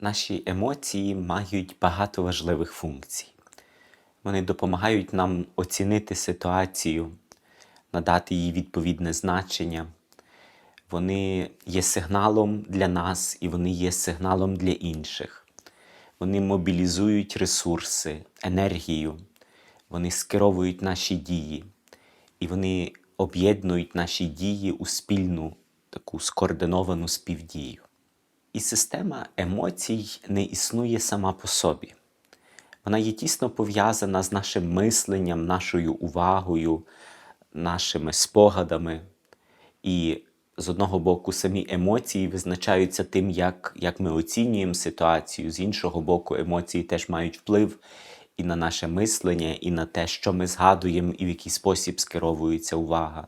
Наші емоції мають багато важливих функцій. Вони допомагають нам оцінити ситуацію, надати їй відповідне значення. Вони є сигналом для нас і вони є сигналом для інших. Вони мобілізують ресурси, енергію, вони скеровують наші дії, і вони об'єднують наші дії у спільну таку скоординовану співдію. І система емоцій не існує сама по собі. Вона є тісно пов'язана з нашим мисленням, нашою увагою, нашими спогадами. І з одного боку, самі емоції визначаються тим, як, як ми оцінюємо ситуацію, з іншого боку, емоції теж мають вплив і на наше мислення, і на те, що ми згадуємо, і в який спосіб скеровується увага.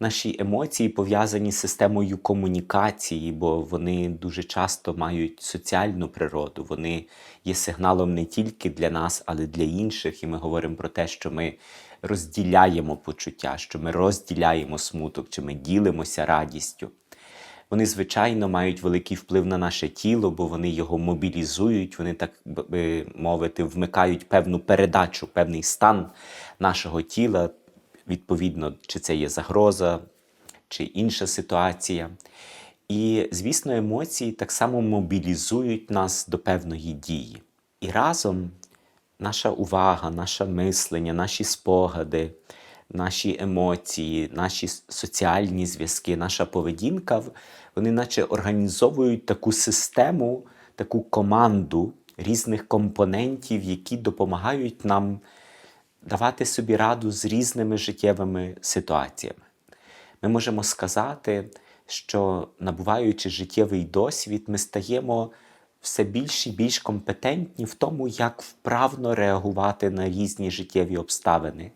Наші емоції пов'язані з системою комунікації, бо вони дуже часто мають соціальну природу. Вони є сигналом не тільки для нас, але й для інших. І ми говоримо про те, що ми розділяємо почуття, що ми розділяємо смуток, чи ми ділимося радістю. Вони, звичайно, мають великий вплив на наше тіло, бо вони його мобілізують, вони, так би мовити, вмикають певну передачу, певний стан нашого тіла, відповідно, чи це є загроза, чи інша ситуація. І, звісно, емоції так само мобілізують нас до певної дії. І разом наша увага, наше мислення, наші спогади, наші емоції, наші соціальні зв'язки, наша поведінка, вони наче організовують таку систему, таку команду різних компонентів, які допомагають нам давати собі раду з різними життєвими ситуаціями. Ми можемо сказати, що набуваючи життєвий досвід, ми стаємо все більш і більш компетентні в тому, як вправно реагувати на різні життєві обставини.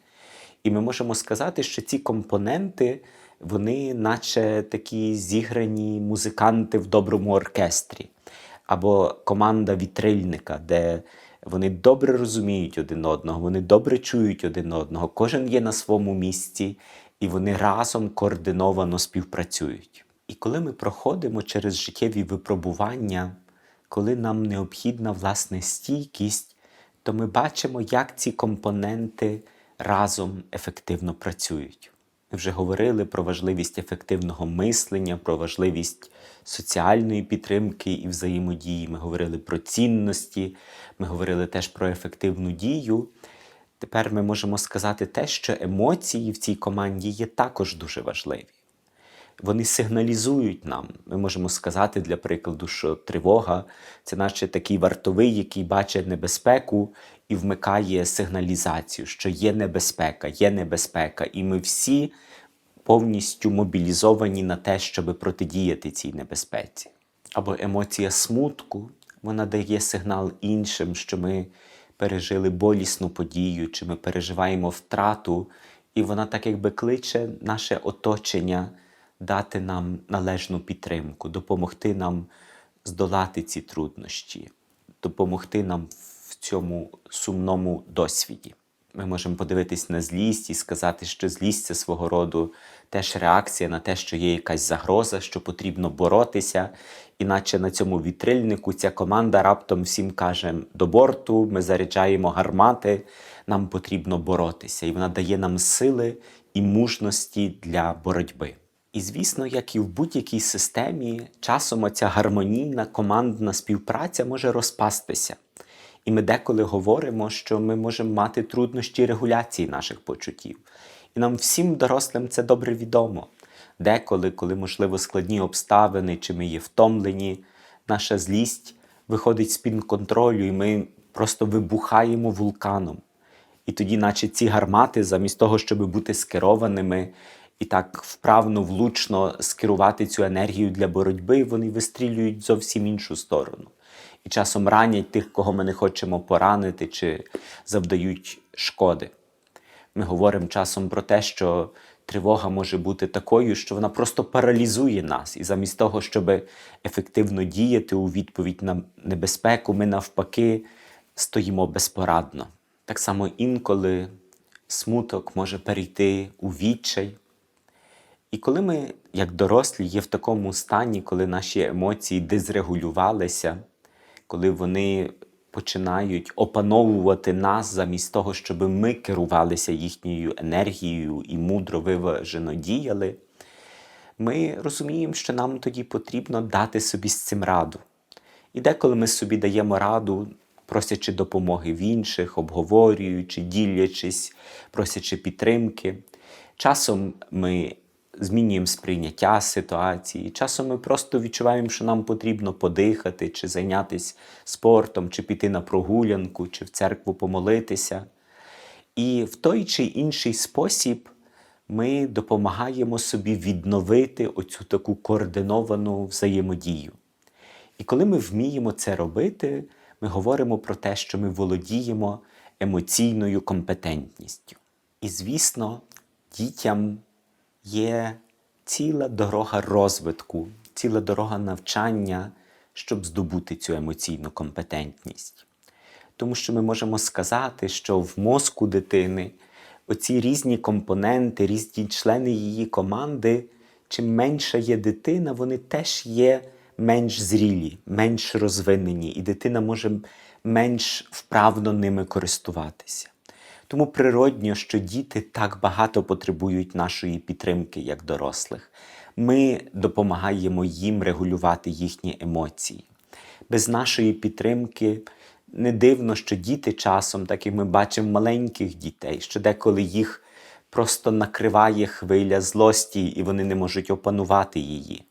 І ми можемо сказати, що ці компоненти, вони, наче такі зіграні музиканти в доброму оркестрі, або команда вітрильника, де вони добре розуміють один одного, вони добре чують один одного, кожен є на своєму місці, і вони разом координовано співпрацюють. І коли ми проходимо через життєві випробування, коли нам необхідна власне стійкість, то ми бачимо, як ці компоненти разом ефективно працюють. Ми вже говорили про важливість ефективного мислення, про важливість соціальної підтримки і взаємодії. Ми говорили про цінності, ми говорили теж про ефективну дію. Тепер ми можемо сказати те, що емоції в цій команді є також дуже важливі. Вони сигналізують нам. Ми можемо сказати, для прикладу, що тривога це наче такий вартовий, який бачить небезпеку і вмикає сигналізацію, що є небезпека, є небезпека, і ми всі повністю мобілізовані на те, щоб протидіяти цій небезпеці. Або емоція смутку, вона дає сигнал іншим, що ми пережили болісну подію, чи ми переживаємо втрату, і вона так якби кличе наше оточення дати нам належну підтримку, допомогти нам здолати ці труднощі, допомогти нам в цьому сумному досвіді. Ми можемо подивитись на злість і сказати, що злість це свого роду теж реакція на те, що є якась загроза, що потрібно боротися. Іначе на цьому вітрильнику ця команда раптом всім каже до борту, ми заряджаємо гармати, нам потрібно боротися. І вона дає нам сили і мужності для боротьби. І звісно, як і в будь-якій системі, часом оця гармонійна командна співпраця може розпастися. І ми деколи говоримо, що ми можемо мати труднощі регуляції наших почуттів. І нам всім дорослим це добре відомо. Деколи, коли, можливо, складні обставини, чи ми є втомлені, наша злість виходить з-під контролю, і ми просто вибухаємо вулканом. І тоді, наче ці гармати, замість того, щоб бути скерованими і так вправно, влучно скерувати цю енергію для боротьби, вони вистрілюють зовсім іншу сторону. І часом ранять тих, кого ми не хочемо поранити, чи завдають шкоди. Ми говоримо часом про те, що тривога може бути такою, що вона просто паралізує нас. І замість того, щоб ефективно діяти у відповідь на небезпеку, ми навпаки стоїмо безпорадно. Так само інколи смуток може перейти у відчай. І коли ми, як дорослі, є в такому стані, коли наші емоції дезрегулювалися, коли вони починають опановувати нас замість того, щоб ми керувалися їхньою енергією і мудро виважено діяли, ми розуміємо, що нам тоді потрібно дати собі з цим раду. І деколи ми собі даємо раду, просячи допомоги в інших, обговорюючи, ділячись, просячи підтримки. Часом ми змінюємо сприйняття ситуації, часом ми просто відчуваємо, що нам потрібно подихати, чи зайнятися спортом, чи піти на прогулянку, чи в церкву помолитися. І в той чи інший спосіб ми допомагаємо собі відновити оцю таку координовану взаємодію. І коли ми вміємо це робити, ми говоримо про те, що ми володіємо емоційною компетентністю. І, звісно, дітям є ціла дорога розвитку, ціла дорога навчання, щоб здобути цю емоційну компетентність. Тому що ми можемо сказати, що в мозку дитини оці різні компоненти, різні члени її команди, чим менша є дитина, вони теж є менш зрілі, менш розвинені, і дитина може менш вправно ними користуватися. Тому природньо, що діти так багато потребують нашої підтримки як дорослих. Ми допомагаємо їм регулювати їхні емоції. Без нашої підтримки не дивно, що діти часом, так як ми бачимо маленьких дітей, що деколи їх просто накриває хвиля злості, і вони не можуть опанувати її.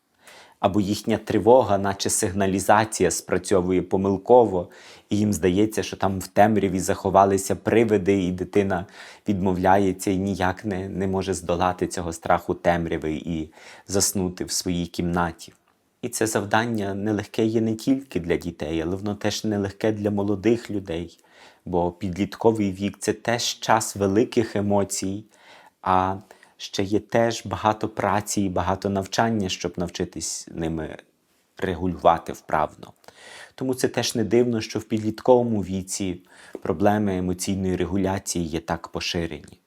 Або їхня тривога, наче сигналізація, спрацьовує помилково, і їм здається, що там в темряві заховалися привиди, і дитина відмовляється і ніяк не, не може здолати цього страху темряви і заснути в своїй кімнаті. І це завдання нелегке є не тільки для дітей, але воно теж нелегке для молодих людей. Бо підлітковий вік це теж час великих емоцій, а ще є теж багато праці і багато навчання, щоб навчитись ними регулювати вправно. Тому це теж не дивно, що в підлітковому віці проблеми емоційної регуляції є так поширені.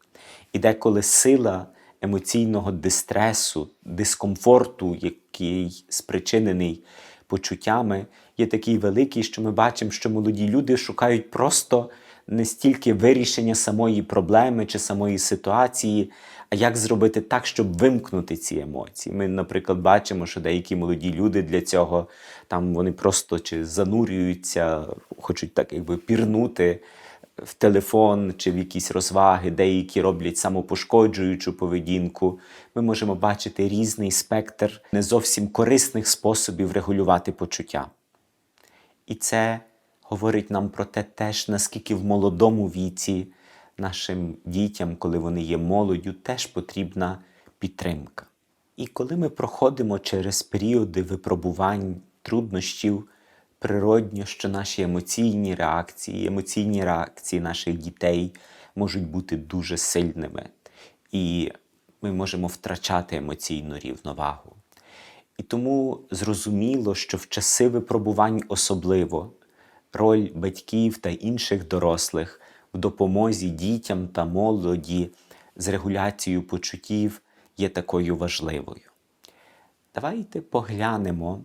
І деколи сила емоційного дистресу, дискомфорту, який спричинений почуттями, є такий великий, що ми бачимо, що молоді люди шукають просто не стільки вирішення самої проблеми чи самої ситуації, як зробити так, щоб вимкнути ці емоції. Ми, наприклад, бачимо, що деякі молоді люди для цього там вони просто чи занурюються, хочуть так якби пірнути в телефон чи в якісь розваги, деякі роблять самопошкоджуючу поведінку. Ми можемо бачити різний спектр не зовсім корисних способів регулювати почуття. І це говорить нам про те, теж, наскільки в молодому віці нашим дітям, коли вони є молоддю, теж потрібна підтримка. І коли ми проходимо через періоди випробувань, труднощів, природньо, що наші емоційні реакції, емоційні реакції наших дітей можуть бути дуже сильними. І ми можемо втрачати емоційну рівновагу. І тому зрозуміло, що в часи випробувань особливо роль батьків та інших дорослих в допомозі дітям та молоді з регуляцією почуттів є такою важливою. Давайте поглянемо,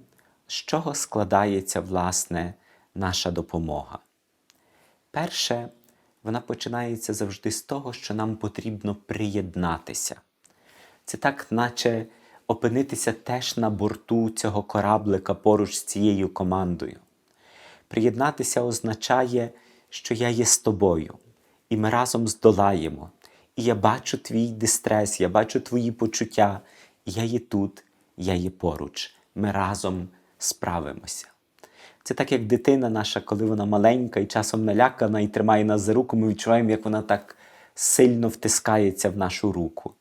з чого складається власне наша допомога. Перше, вона починається завжди з того, що нам потрібно приєднатися. Це так, наче опинитися теж на борту цього кораблика поруч з цією командою. Приєднатися означає, що я є з тобою, і ми разом здолаємо. І я бачу твій дистрес, я бачу твої почуття, я є тут, я є поруч. Ми разом справимося. Це так, як дитина наша, коли вона маленька і часом налякана і тримає нас за руку, ми відчуваємо, як вона так сильно втискається в нашу руку.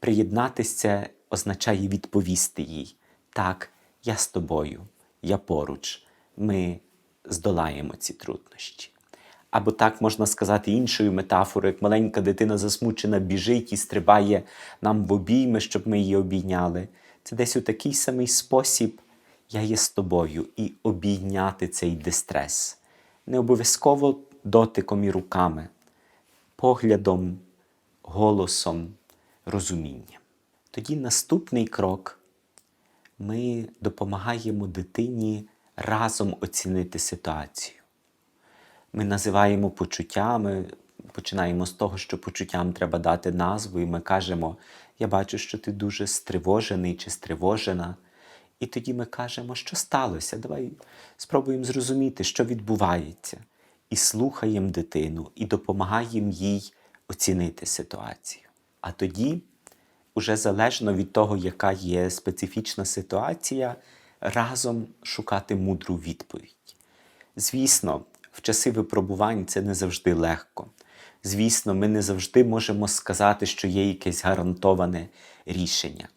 Приєднатися це означає відповісти їй. Так, я з тобою, я поруч, ми здолаємо ці труднощі. Або так можна сказати іншою метафорою, як маленька дитина засмучена біжить і стрибає нам в обійми, щоб ми її обійняли. Це десь у такий самий спосіб я є з тобою і обійняти цей дистрес. Не обов'язково дотиком і руками, поглядом, голосом, розумінням. Тоді наступний крок ми допомагаємо дитині разом оцінити ситуацію. Ми називаємо почуттями, починаємо з того, що почуттям треба дати назву, і ми кажемо: Я бачу, що ти дуже стривожений чи стривожена. І тоді ми кажемо, що сталося. Давай спробуємо зрозуміти, що відбувається, і слухаємо дитину, і допомагаємо їй оцінити ситуацію. А тоді, уже залежно від того, яка є специфічна ситуація, разом шукати мудру відповідь. Звісно, в часи випробувань це не завжди легко. Звісно, ми не завжди можемо сказати, що є якесь гарантоване рішення.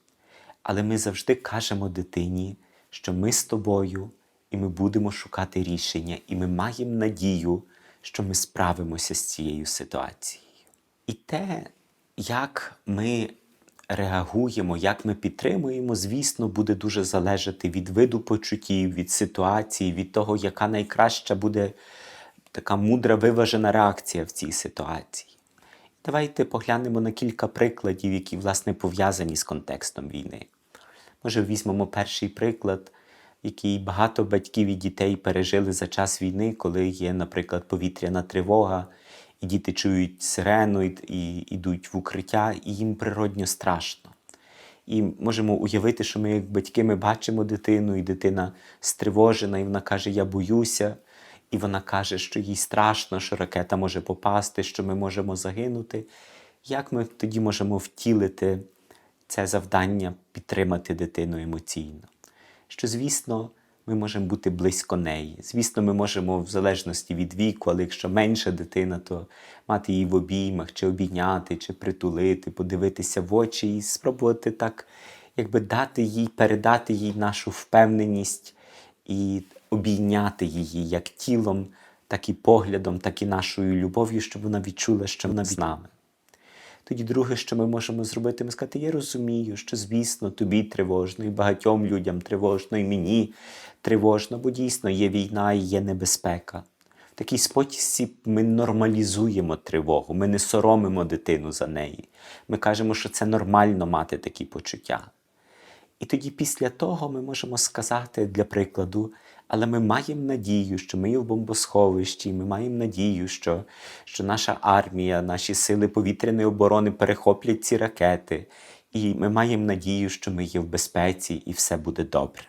Але ми завжди кажемо дитині, що ми з тобою і ми будемо шукати рішення, і ми маємо надію, що ми справимося з цією ситуацією. І те, як ми реагуємо, як ми підтримуємо, звісно, буде дуже залежати від виду почуттів, від ситуації, від того, яка найкраща буде така мудра виважена реакція в цій ситуації. Давайте поглянемо на кілька прикладів, які, власне, пов'язані з контекстом війни. Може, візьмемо перший приклад, який багато батьків і дітей пережили за час війни, коли є, наприклад, повітряна тривога, і діти чують сирену і, йдуть в укриття, і їм природньо страшно. І можемо уявити, що ми, як батьки, ми бачимо дитину, і дитина стривожена, і вона каже: Я боюся. І вона каже, що їй страшно, що ракета може попасти, що ми можемо загинути. Як ми тоді можемо втілити це завдання підтримати дитину емоційно? Що, звісно, ми можемо бути близько неї. Звісно, ми можемо, в залежності від віку, але якщо менша дитина, то мати її в обіймах, чи обійняти, чи притулити, подивитися в очі і спробувати так, якби дати їй, передати їй нашу впевненість і обійняти її як тілом, так і поглядом, так і нашою любов'ю, щоб вона відчула, що вона з нами. Тоді друге, що ми можемо зробити, ми сказати, я розумію, що, звісно, тобі тривожно, і багатьом людям тривожно, і мені тривожно, бо дійсно є війна і є небезпека. В такий спосіб ми нормалізуємо тривогу, ми не соромимо дитину за неї. Ми кажемо, що це нормально мати такі почуття. І тоді після того ми можемо сказати, для прикладу, але ми маємо надію, що ми є в бомбосховищі, ми маємо надію, що, що наша армія, наші сили повітряної оборони перехоплять ці ракети. І ми маємо надію, що ми є в безпеці і все буде добре.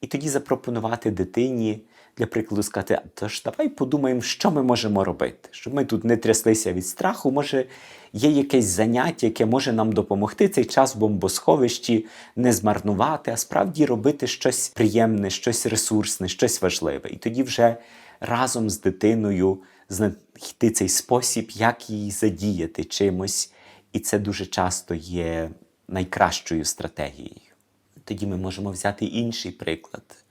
І тоді запропонувати дитині, для прикладу, сказати, тож давай подумаємо, що ми можемо робити, щоб ми тут не тряслися від страху. Може, є якесь заняття, яке може нам допомогти цей час в бомбосховищі не змарнувати, а справді робити щось приємне, щось ресурсне, щось важливе. І тоді вже разом з дитиною знайти цей спосіб, як її задіяти чимось. І це дуже часто є найкращою стратегією. Тоді ми можемо взяти інший приклад.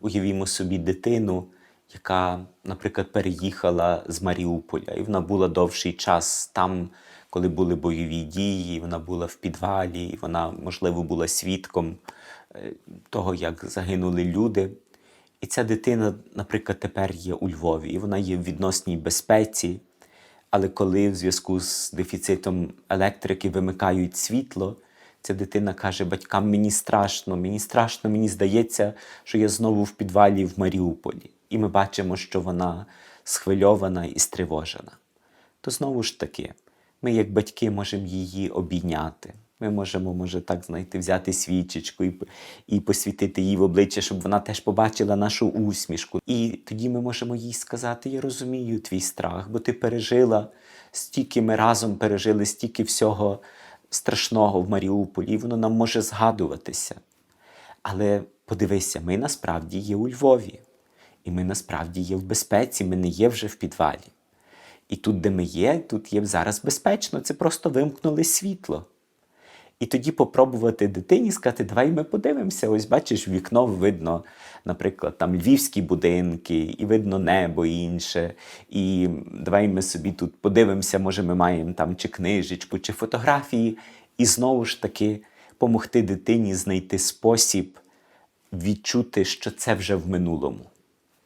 Уявімо собі дитину, яка, наприклад, переїхала з Маріуполя, і вона була довший час там, коли були бойові дії, вона була в підвалі, і вона, можливо, була свідком е, того, як загинули люди. І ця дитина, наприклад, тепер є у Львові, і вона є в відносній безпеці. Але коли в зв'язку з дефіцитом електрики вимикають світло, ця дитина каже батькам: мені страшно, мені страшно, мені здається, що я знову в підвалі в Маріуполі. І ми бачимо, що вона схвильована і стривожена. То знову ж таки, ми, як батьки, можемо її обійняти. Ми можемо, може, так знаєте, взяти свічечку і, і посвітити їй в обличчя, щоб вона теж побачила нашу усмішку. І тоді ми можемо їй сказати: Я розумію твій страх, бо ти пережила стільки ми разом пережили стільки всього страшного в Маріуполі, воно нам може згадуватися. Але подивися, ми насправді є у Львові, і ми насправді є в безпеці, ми не є вже в підвалі. І тут, де ми є, тут є зараз безпечно, це просто вимкнули світло. І тоді попробувати дитині сказати, давай ми подивимося. Ось бачиш, вікно видно, наприклад, там львівські будинки, і видно небо і інше. І давай ми собі тут подивимося, може, ми маємо там чи книжечку, чи фотографії. І знову ж таки помогти дитині знайти спосіб відчути, що це вже в минулому,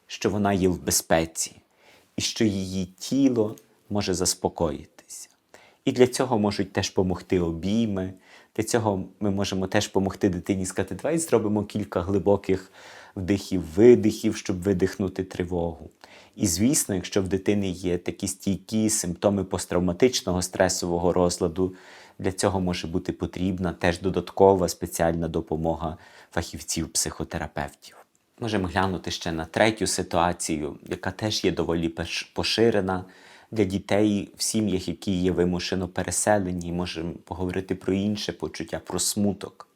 що вона є в безпеці, і що її тіло може заспокоїтися. І для цього можуть теж допомогти обійми. Для цього ми можемо теж допомогти дитині сказати, давай зробимо кілька глибоких вдихів-видихів, щоб видихнути тривогу. І, звісно, якщо в дитини є такі стійкі симптоми посттравматичного стресового розладу, для цього може бути потрібна теж додаткова спеціальна допомога фахівців-психотерапевтів. Можемо глянути ще на третю ситуацію, яка теж є доволі поширена для дітей в сім'ях, які є вимушено переселені. Можемо поговорити про інше почуття, про смуток.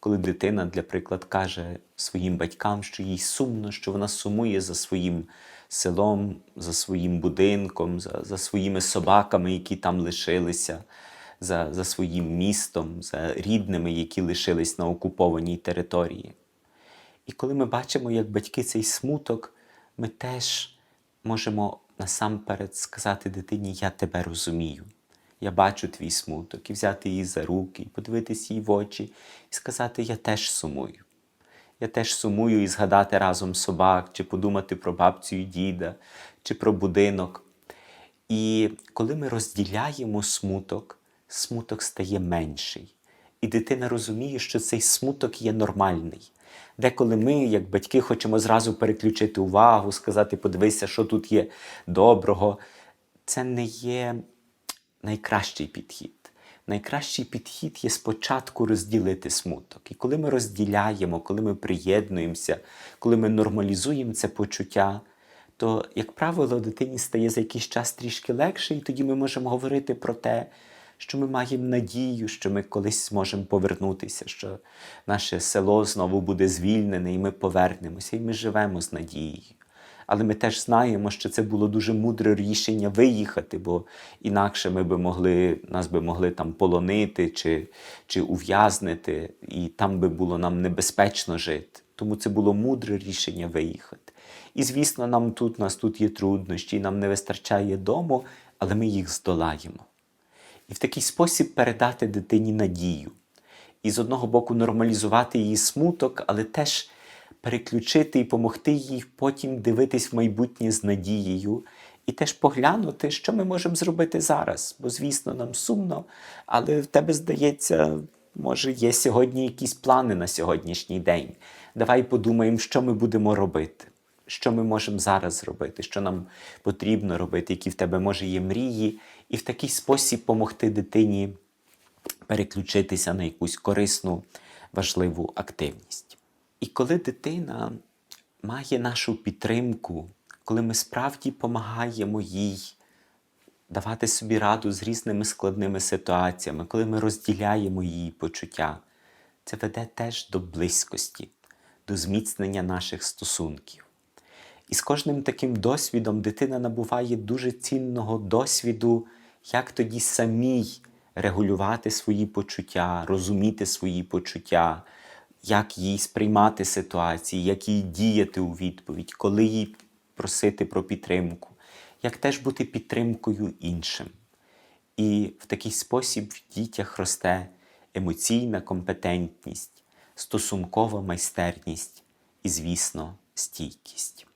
Коли дитина, для приклад, каже своїм батькам, що їй сумно, що вона сумує за своїм селом, за своїм будинком, за, за своїми собаками, які там лишилися, за, за своїм містом, за рідними, які лишились на окупованій території. І коли ми бачимо, як батьки цей смуток, ми теж можемо насамперед сказати дитині: Я тебе розумію. Я бачу твій смуток, і взяти її за руки, і подивитись їй в очі, і сказати: Я теж сумую. Я теж сумую і згадати разом собак, чи подумати про бабцю і діда, чи про будинок. І коли ми розділяємо смуток, смуток стає менший. І дитина розуміє, що цей смуток є нормальний. Деколи ми, як батьки, хочемо зразу переключити увагу, сказати, подивися, що тут є доброго. Це не є найкращий підхід. Найкращий підхід є спочатку розділити смуток. І коли ми розділяємо, коли ми приєднуємося, коли ми нормалізуємо це почуття, то, як правило, дитині стає за якийсь час трішки легше, і тоді ми можемо говорити про те, що ми маємо надію, що ми колись зможемо повернутися, що наше село знову буде звільнене, і ми повернемося, і ми живемо з надією. Але ми теж знаємо, що це було дуже мудре рішення виїхати, бо інакше ми би могли, нас би могли там полонити чи, чи ув'язнити, і там би було нам небезпечно жити. Тому це було мудре рішення виїхати. І звісно, нам тут, нас тут є труднощі, нам не вистачає дому, але ми їх здолаємо. І в такий спосіб передати дитині надію. І з одного боку нормалізувати її смуток, але теж переключити і допомогти їй потім дивитись в майбутнє з надією, і теж поглянути, що ми можемо зробити зараз. Бо, звісно, нам сумно, але в тебе здається, може, є сьогодні якісь плани на сьогоднішній день. Давай подумаємо, що ми будемо робити. Що ми можемо зараз зробити, що нам потрібно робити, які в тебе може є мрії, і в такий спосіб допомогти дитині переключитися на якусь корисну, важливу активність. І коли дитина має нашу підтримку, коли ми справді допомагаємо їй давати собі раду з різними складними ситуаціями, коли ми розділяємо її почуття, це веде теж до близькості, до зміцнення наших стосунків. І з кожним таким досвідом дитина набуває дуже цінного досвіду, як тоді самій регулювати свої почуття, розуміти свої почуття, як їй сприймати ситуації, як їй діяти у відповідь, коли їй просити про підтримку, як теж бути підтримкою іншим. І в такий спосіб в дітях росте емоційна компетентність, стосункова майстерність і, звісно, стійкість.